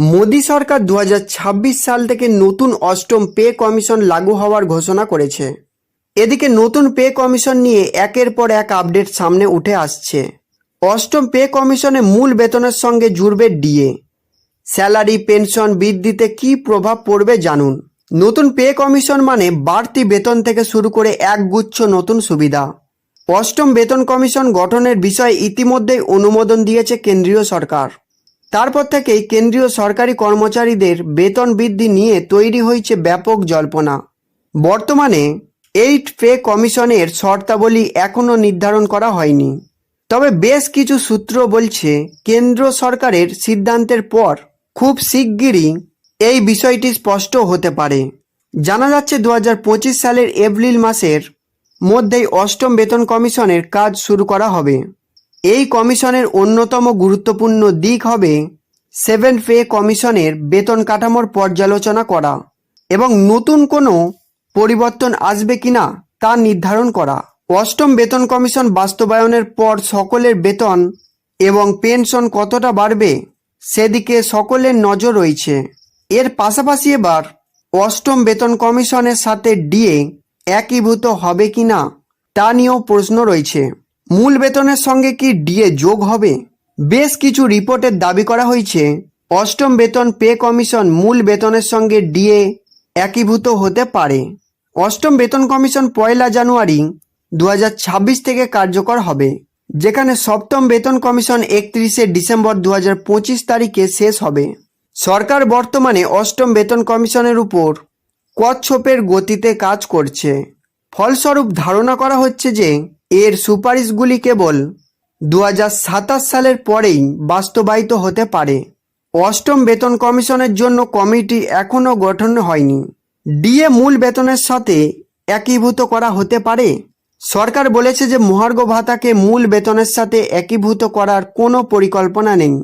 মোদী সরকার দু হাজার ছাব্বিশ সাল থেকে নতুন অষ্টম পে কমিশন লাগু হওয়ার ঘোষণা করেছে। এদিকে নতুন পে কমিশন নিয়ে একের পর এক আপডেট সামনে উঠে আসছে। অষ্টম পে কমিশনে মূল বেতনের সঙ্গে জুড়বে ডিএ। স্যালারি, পেনশন বৃদ্ধিতে কি প্রভাব পড়বে জানুন। নতুন পে কমিশন মানে বাড়তি বেতন থেকে শুরু করে একগুচ্ছ নতুন সুবিধা। অষ্টম বেতন কমিশন গঠনের বিষয়ে ইতিমধ্যেই অনুমোদন দিয়েছে কেন্দ্রীয় সরকার। তারপর থেকেই কেন্দ্রীয় সরকারি কর্মচারীদের বেতন বৃদ্ধি নিয়ে তৈরি হয়েছে ব্যাপক জল্পনা। বর্তমানে এইট পে কমিশনের শর্তাবলী এখনও নির্ধারণ করা হয়নি। তবে বেশ কিছু সূত্র বলছে, কেন্দ্র সরকারের সিদ্ধান্তের পর খুব শিগগিরই এই বিষয়টি স্পষ্ট হতে পারে। জানা যাচ্ছে দু হাজার পঁচিশ সালের এপ্রিল মাসের মধ্যেই অষ্টম বেতন কমিশনের কাজ শুরু করা হবে। এই কমিশনের অন্যতম গুরুত্বপূর্ণ দিক হবে সেভেন পে কমিশনের বেতন কাঠামোর পর্যালোচনা করা এবং নতুন কোনো পরিবর্তন আসবে কিনা তা নির্ধারণ করা। অষ্টম বেতন কমিশন বাস্তবায়নের পর সকলের বেতন এবং পেনশন কতটা বাড়বে সেদিকে সকলের নজর রয়েছে। এর পাশাপাশি এবার অষ্টম বেতন কমিশনের সাথে ডিএ একীভূত হবে কিনা তা নিয়েও প্রশ্ন রয়েছে। মূল বেতনের সঙ্গে কি ডিএ যোগ হবে? বেশ কিছু রিপোর্টের দাবি করা হয়েছে। অষ্টম বেতন পে কমিশন মূল বেতনের সঙ্গে ডিএ একীভূত হতে পারে। অষ্টম বেতন কমিশন পয়লা জানুয়ারি দু হাজার ছাব্বিশ থেকে কার্যকর হবে, যেখানে সপ্তম বেতন কমিশন একত্রিশে ডিসেম্বর দু হাজার পঁচিশ তারিখে শেষ হবে। সরকার বর্তমানে অষ্টম বেতন কমিশনের উপর কচ্ছপের গতিতে কাজ করছে। ফলস্বরূপ ধারণা করা হচ্ছে যে এর সুপারিশগুলি কেবল দু হাজার সাতাশ সালের পরেই বাস্তবায়িত হতে পারে। অষ্টম বেতন কমিশনের জন্য কমিটি এখনও গঠন হয়নি। ডিএ মূল বেতনের সাথে একীভূত করা হতে পারে। সরকার বলেছে যে মহার্ঘ ভাতাকে মূল বেতনের সাথে একীভূত করার কোনো পরিকল্পনা নেই।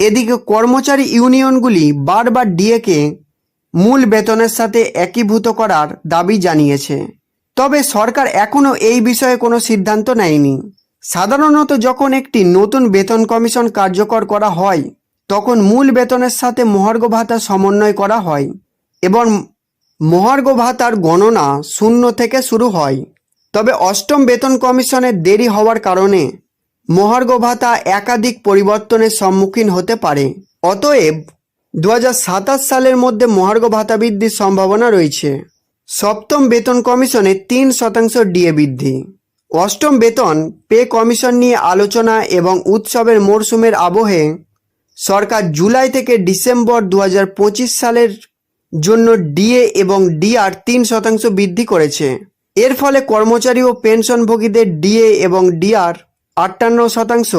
এদিকে কর্মচারী ইউনিয়নগুলি বারবার ডিএকে মূল বেতনের সাথে একীভূত করার দাবি জানিয়েছে। তবে সরকার এখনও এই বিষয়ে কোনো সিদ্ধান্ত নেয়নি। সাধারণত যখন একটি নতুন বেতন কমিশন কার্যকর করা হয়, তখন মূল বেতনের সাথে মহার্ঘ ভাতা সমন্বয় করা হয় এবং মহার্ঘ ভাতার গণনা শূন্য থেকে শুরু হয়। তবে অষ্টম বেতন কমিশনের দেরি হওয়ার কারণে মহার্ঘ ভাতা একাধিক পরিবর্তনের সম্মুখীন হতে পারে। অতএব দু হাজার সাতাশ সালের মধ্যে মহার্ঘ ভাতা বৃদ্ধির সম্ভাবনা রয়েছে। সপ্তম বেতন কমিশনে তিন শতাংশ ডিএ বৃদ্ধি। অষ্টম বেতন পে কমিশন নিয়ে আলোচনা এবং উৎসবের মরশুমের আবহে সরকার জুলাই থেকে ডিসেম্বর দু হাজার পঁচিশ সালের জন্য ডিএ এবং ডিআর তিন শতাংশ বৃদ্ধি করেছে। এর ফলে কর্মচারী ও পেনশনভোগীদের ডিএ এবং ডিআর আটান্ন শতাংশ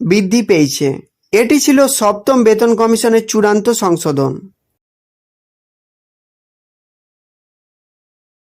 বৃদ্ধি পেয়েছে। এটি ছিল সপ্তম বেতন কমিশনের চূড়ান্ত সংশোধন।